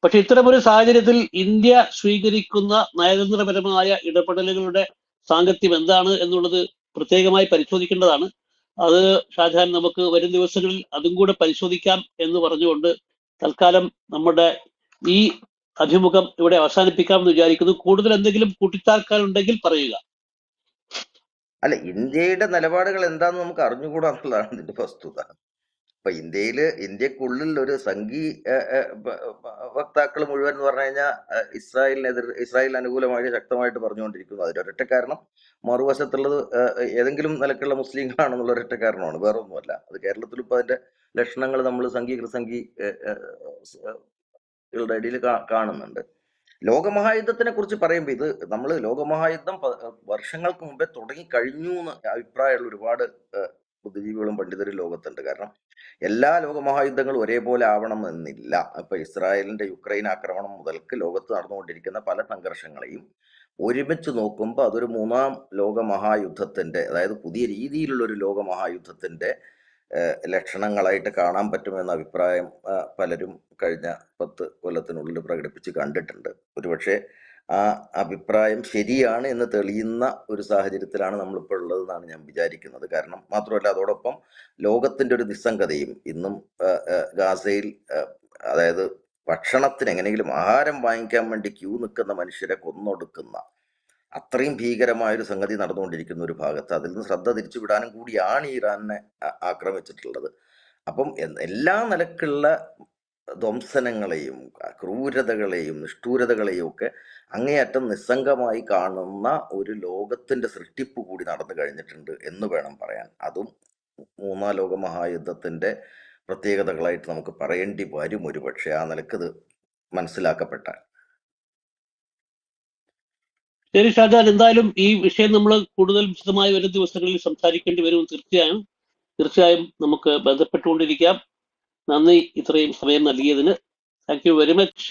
പക്ഷെ ഇത്തരമൊരു സാഹചര്യത്തിൽ ഇന്ത്യ സ്വീകരിക്കുന്ന നയതന്ത്രപരമായ ഇടപെടലുകളുടെ സാങ്കത്യം എന്താണ് എന്നുള്ളത് പ്രത്യേകമായി പരിശോധിക്കേണ്ടതാണ്. അത് ഷാജഹാൻ നമുക്ക് വരും ദിവസങ്ങളിൽ അതും കൂടെ പരിശോധിക്കാം എന്ന് പറഞ്ഞുകൊണ്ട് തൽക്കാലം നമ്മുടെ ഈ അഭിമുഖം ഇവിടെ അവസാനിപ്പിക്കാമെന്ന് വിചാരിക്കുന്നു. കൂടുതൽ എന്തെങ്കിലും കൂട്ടിത്താർക്കാനുണ്ടെങ്കിൽ പറയുക. അല്ല ഇന്ത്യയുടെ നിലപാടുകൾ എന്താന്ന് നമുക്ക് അറിഞ്ഞുകൂടാ എന്നുള്ളതാണ് ഇതിന്റെ വസ്തുത. ഇപ്പൊ ഇന്ത്യയിൽ ഇന്ത്യക്കുള്ളിൽ ഒരു സംഘി വക്താക്കൾ മുഴുവൻ എന്ന് പറഞ്ഞു കഴിഞ്ഞാൽ ഇസ്രായേലിനെതിർ ഇസ്രായേൽ അനുകൂലമായി ശക്തമായിട്ട് പറഞ്ഞുകൊണ്ടിരിക്കുന്നു. അതിലൊരൊറ്റ കാരണം മറുവശത്തുള്ളത് ഏതെങ്കിലും നിലക്കുള്ള മുസ്ലിങ്ങളാണെന്നുള്ള ഒരൊറ്റ കാരണമാണ്. വേറൊന്നുമല്ല. അത് കേരളത്തിൽ ഇപ്പൊ അതിന്റെ ലക്ഷണങ്ങൾ നമ്മൾ സംഘി കൃസംഘി ഇടയിൽ കാണുന്നുണ്ട്. ലോകമഹായുദ്ധത്തിനെ കുറിച്ച് പറയുമ്പോൾ ഇത് നമ്മൾ ലോകമഹായുദ്ധം വർഷങ്ങൾക്ക് മുമ്പേ തുടങ്ങി കഴിഞ്ഞു എന്ന് അഭിപ്രായമുള്ള ഒരുപാട് ബുദ്ധിജീവികളും പണ്ഡിതരും ലോകത്തുണ്ട്. കാരണം എല്ലാ ലോകമഹായുദ്ധങ്ങളും ഒരേപോലെ ആവണം എന്നില്ല. ഇപ്പൊ ഇസ്രായേലിന്റെ യുക്രൈൻ ആക്രമണം മുതൽക്ക് ലോകത്ത് നടന്നുകൊണ്ടിരിക്കുന്ന പല സംഘർഷങ്ങളെയും ഒരുമിച്ച് നോക്കുമ്പോൾ അതൊരു മൂന്നാം ലോകമഹായുദ്ധത്തിന്റെ അതായത് പുതിയ രീതിയിലുള്ള ഒരു ലോകമഹായുദ്ധത്തിന്റെ ലക്ഷണങ്ങളായിട്ട് കാണാൻ പറ്റുമെന്ന അഭിപ്രായം പലരും കഴിഞ്ഞ പത്ത് കൊല്ലത്തിനുള്ളിൽ പ്രകടിപ്പിച്ച് കണ്ടിട്ടുണ്ട്. ഒരുപക്ഷെ ആ അഭിപ്രായം ശരിയാണ് എന്ന് തെളിയുന്ന ഒരു സാഹചര്യത്തിലാണ് നമ്മളിപ്പോൾ ഉള്ളതെന്നാണ് ഞാൻ വിചാരിക്കുന്നത്. കാരണം മാത്രമല്ല അതോടൊപ്പം ലോകത്തിന്റെ ഒരു നിസ്സംഗതയും ഇന്നും ഗാസയിൽ അതായത് ഭക്ഷണത്തിന് എങ്ങനെയെങ്കിലും ആഹാരം വാങ്ങിക്കാൻ വേണ്ടി ക്യൂ നിൽക്കുന്ന മനുഷ്യരെ കൊന്നൊടുക്കുന്ന അത്രയും ഭീകരമായ ഒരു സംഗതി നടന്നുകൊണ്ടിരിക്കുന്ന ഒരു ഭാഗത്ത് അതിൽ നിന്ന് ശ്രദ്ധ തിരിച്ചുവിടാനും കൂടിയാണ് ഇറാനെ ആക്രമിച്ചിട്ടുള്ളത്. അപ്പം എല്ലാ നിലക്കുള്ള ധ്വംസനങ്ങളെയും ക്രൂരതകളെയും നിഷ്ഠൂരതകളെയും ഒക്കെ അങ്ങേയറ്റം നിസ്സംഗമായി കാണുന്ന ഒരു ലോകത്തിന്റെ സൃഷ്ടിപ്പ് കൂടി നടന്നു കഴിഞ്ഞിട്ടുണ്ട് എന്ന് വേണം പറയാൻ. അതും മൂന്നാം ലോക മഹായുദ്ധത്തിന്റെ പ്രത്യേകതകളായിട്ട് നമുക്ക് പറയേണ്ടി വരും ഒരു പക്ഷേ ആ നിലക്കത് മനസ്സിലാക്കപ്പെട്ടാൽ. ശരി ഷാജാൻ എന്തായാലും ഈ വിഷയം നമ്മൾ കൂടുതൽ വിശദമായി വരും ദിവസങ്ങളിൽ സംസാരിക്കേണ്ടി വരും തീർച്ചയായും. തീർച്ചയായും നമുക്ക് ബന്ധപ്പെട്ടുകൊണ്ടിരിക്കാം. നന്ദി ഇത്രയും സമയം നൽകിയതിന്. Thank you very much